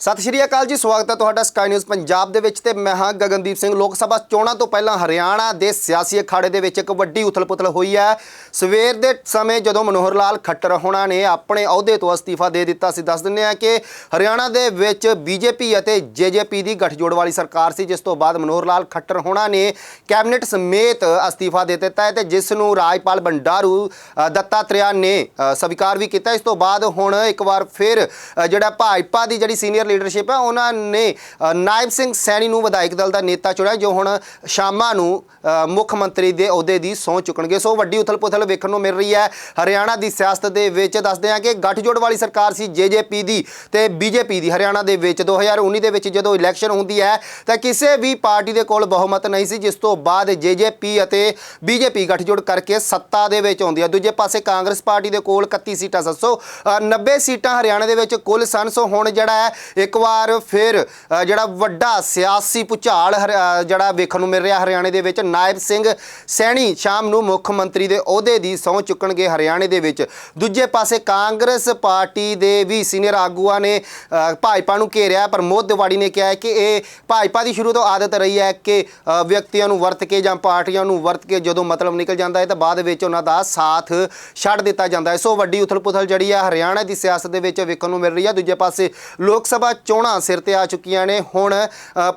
ਸਤਿ ਸ਼੍ਰੀ ਅਕਾਲ ਜੀ ਸਵਾਗਤ ਹੈ ਤੁਹਾਡਾ ਸਕਾਈ ਨਿਊਜ਼ ਪੰਜਾਬ ਦੇ ਵਿੱਚ ਤੇ ਮੈਂ ਹਾਂ ਗਗਨਦੀਪ ਸਿੰਘ। ਲੋਕ ਸਭਾ ਚੋਣਾਂ ਤੋਂ ਪਹਿਲਾਂ ਹਰਿਆਣਾ ਦੇ ਸਿਆਸੀ ਅਖਾੜੇ ਦੇ ਵਿੱਚ ਇੱਕ ਵੱਡੀ ਉਥਲ-ਪੁਥਲ ਹੋਈ ਹੈ। ਸਵੇਰ ਦੇ ਸਮੇਂ ਜਦੋਂ ਮਨੋਹਰ ਲਾਲ ਖੱਟਰ ਹੋਣਾ ਨੇ ਆਪਣੇ ਅਹੁਦੇ ਤੋਂ ਅਸਤੀਫਾ ਦੇ ਦਿੱਤਾ ਸੀ ਦੱਸ ਦਿੰਦੇ ਆ ਕਿ ਹਰਿਆਣਾ ਦੇ ਵਿੱਚ ਬੀਜੇਪੀ ਅਤੇ ਜੇਜੇਪੀ ਦੀ ਗੱਠਜੋੜ ਵਾਲੀ ਸਰਕਾਰ ਸੀ ਜਿਸ ਤੋਂ ਬਾਅਦ ਮਨੋਹਰ ਲਾਲ ਖੱਟਰ ਹੋਣਾ ਨੇ ਕੈਬਨਿਟ ਸਮੇਤ ਅਸਤੀਫਾ ਦੇ ਦਿੱਤਾ ਹੈ ਤੇ ਜਿਸ ਨੂੰ ਰਾਜਪਾਲ ਬੰਡਾਰੂ ਅ, ਨੇ ਸਵੀਕਾਰ ਵੀ ਕੀਤਾ। ਇਸ ਤੋਂ ਬਾਅਦ ਹੁਣ ਇੱਕ ਵਾਰ ਫਿਰ ਜਿਹੜਾ ਭਾਜਪਾ ਦੀ ਜਿਹੜੀ ਸੀਨੀਅਰ ਲੀਡਰਸ਼ਿਪ ਹੈ। ਉਹਨਾਂ ਨੇ ਨਾਇਬ ਸਿੰਘ ਸੈਣੀ ਨੂੰ ਵਿਧਾਇਕ ਦਲ ਦਾ ਨੇਤਾ ਚੁਣਿਆ ਜੋ ਹੁਣ ਸ਼ਾਮਾਂ ਨੂੰ ਮੁੱਖ ਮੰਤਰੀ ਦੇ ਅਹੁਦੇ ਦੀ ਸਹੁੰ ਚੁੱਕਣਗੇ। ਸੋ ਵੱਡੀ ਉਥਲ-ਪੁਥਲ ਵੇਖਣ ਨੂੰ ਮਿਲ ਰਹੀ ਹੈ। ਹਰਿਆਣਾ ਦੀ ਸਿਆਸਤ ਦੇ ਵਿੱਚ ਦੱਸਦੇ ਹਾਂ ਕਿ ਗੱਠਜੋੜ ਵਾਲੀ ਸਰਕਾਰ ਸੀ ਜੇਜੇਪੀ ਦੀ ਤੇ ਬੀਜੇਪੀ ਦੀ। ਹਰਿਆਣਾ ਦੇ ਵਿੱਚ 2019 ਦੇ ਵਿੱਚ ਜਦੋਂ ਇਲੈਕਸ਼ਨ ਹੁੰਦੀ ਹੈ ਤਾਂ ਕਿਸੇ ਵੀ ਪਾਰਟੀ ਦੇ ਕੋਲ ਬਹੁਮਤ ਨਹੀਂ ਸੀ ਜਿਸ ਤੋਂ ਬਾਅਦ ਜੇਜੇਪੀ ਅਤੇ ਬੀਜੇਪੀ ਗੱਠਜੋੜ ਕਰਕੇ ਸੱਤਾ ਦੇ ਵਿੱਚ ਆਉਂਦੀ ਹੈ। ਦੂਜੇ ਪਾਸੇ ਕਾਂਗਰਸ ਪਾਰਟੀ ਦੇ ਕੋਲ 31 ਸੀਟਾਂ ਸਨ। ਸੋ ਅ, 90 ਸੀਟਾਂ ਹਰਿਆਣਾ ਦੇ ਵਿੱਚ ਕੁੱਲ ਸਨ। ਸੋ ਹੁਣ ਜਿਹੜਾ ਹੈ ਇੱਕ ਵਾਰ ਫਿਰ ਜਿਹੜਾ ਵੱਡਾ ਸਿਆਸੀ ਭੁਚਾਲ ਹਰ- ਜਿਹੜਾ ਵੇਖਣ ਨੂੰ ਮਿਲ ਰਿਹਾ ਹਰਿਆਣੇ ਦੇ ਵਿੱਚ, ਨਾਇਬ ਸਿੰਘ ਸੈਣੀ ਸ਼ਾਮ ਨੂੰ ਮੁੱਖ ਮੰਤਰੀ ਦੇ ਅਹੁਦੇ ਦੀ ਸਹੁੰ ਚੁੱਕਣਗੇ ਹਰਿਆਣੇ ਦੇ ਵਿੱਚ। ਦੂਜੇ ਪਾਸੇ ਕਾਂਗਰਸ ਪਾਰਟੀ ਦੇ ਵੀ ਸੀਨੀਅਰ ਆਗੂਆਂ ਨੇ ਭਾਜਪਾ ਨੂੰ ਘੇਰਿਆ ਪ੍ਰਮੋਦ ਤਿਵਾੜੀ ਨੇ ਕਿਹਾ ਕਿ ਇਹ ਭਾਜਪਾ ਦੀ ਸ਼ੁਰੂ ਤੋਂ ਆਦਤ ਰਹੀ ਹੈ ਕਿ ਵਿਅਕਤੀਆਂ ਨੂੰ ਵਰਤ ਕੇ ਜਾਂ ਪਾਰਟੀਆਂ ਨੂੰ ਵਰਤ ਕੇ ਜਦੋਂ ਮਤਲਬ ਨਿਕਲ ਜਾਂਦਾ ਹੈ, ਤਾਂ ਬਾਅਦ ਵਿੱਚ ਉਹਨਾਂ ਦਾ ਸਾਥ ਛੱਡ ਦਿੱਤਾ ਜਾਂਦਾ ਹੈ। ਸੋ ਵੱਡੀ ਉਥਲ-ਪੁਥਲ ਜਿਹੜੀ ਹੈ, ਹਰਿਆਣਾ ਦੀ ਸਿਆਸਤ ਦੇ ਵਿੱਚ ਵੇਖਣ ਨੂੰ ਮਿਲ ਰਹੀ ਹੈ। ਦੂਜੇ ਪਾਸੇ ਲੋਕ ਸਭਾ ਚੋਣਾਂ ਸਿਰ ਤੇ ਆ ਚੁੱਕੀਆਂ ਨੇ। ਹੁਣ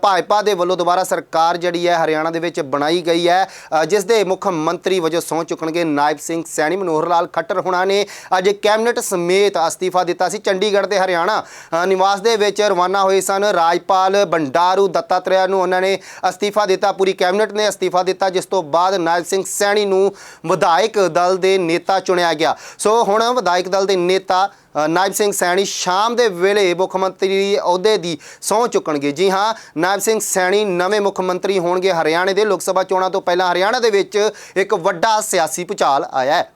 ਭਾਜਪਾ ਦੇ ਵੱਲੋਂ ਦੁਬਾਰਾ ਸਰਕਾਰ ਜਿਹੜੀ ਹੈ ਹਰਿਆਣਾ ਦੇ ਵਿੱਚ ਬਣਾਈ ਗਈ ਹੈ। ਜਿਸ ਦੇ ਮੁੱਖ ਮੰਤਰੀ ਵਜੋਂ ਸਹੁੰ ਚੁੱਕਣਗੇ ਨਾਇਬ ਸਿੰਘ ਸੈਣੀ, ਮਨੋਹਰ ਲਾਲ ਖੱਟਰ ਹੁਣਾਂ ਨੇ। ਅੱਜ ਕੈਬਨਿਟ ਸਮੇਤ ਅਸਤੀਫਾ ਦਿੱਤਾ ਸੀ। ਚੰਡੀਗੜ੍ਹ ਦੇ ਹਰਿਆਣਾ ਨਿਵਾਸ ਦੇ ਵਿੱਚ ਰਵਾਨਾ ਹੋਏ ਸਨ। ਰਾਜਪਾਲ ਬੰਡਾਰੂ ਦੱਤਾਤਰੇਆ ਨੂੰ ਉਹਨਾਂ ਨੇ ਅਸਤੀਫਾ ਦਿੱਤਾ। ਪੂਰੀ ਕੈਬਨਿਟ ਨੇ ਅਸਤੀਫਾ ਦਿੱਤਾ, ਜਿਸ ਤੋਂ ਬਾਅਦ ਨਾਇਬ ਸਿੰਘ ਸੈਣੀ ਨੂੰ ਵਿਧਾਇਕ ਦਲ ਦੇ ਨੇਤਾ ਚੁਣਿਆ ਗਿਆ। ਸੋ, ਹੁਣ ਵਿਧਾਇਕ ਦਲ ਦੇ ਨੇਤਾ ਨਾਇਬ ਸਿੰਘ ਸੈਣੀ ਸ਼ਾਮ ਦੇ ਵੇਲੇ ਮੁੱਖ ਮੰਤਰੀ ਅਹੁਦੇ ਦੀ ਸਹੁੰ ਚੁੱਕਣਗੇ। ਜੀ ਹਾਂ, ਨਾਇਬ ਸਿੰਘ ਸੈਣੀ ਨਵੇਂ ਮੁੱਖ ਮੰਤਰੀ ਹੋਣਗੇ ਹਰਿਆਣੇ ਦੇ। ਲੋਕ ਸਭਾ ਚੋਣਾਂ ਤੋਂ ਪਹਿਲਾਂ ਹਰਿਆਣਾ ਦੇ ਵਿੱਚ ਇੱਕ ਵੱਡਾ ਸਿਆਸੀ ਭੁਚਾਲ ਆਇਆ ਹੈ।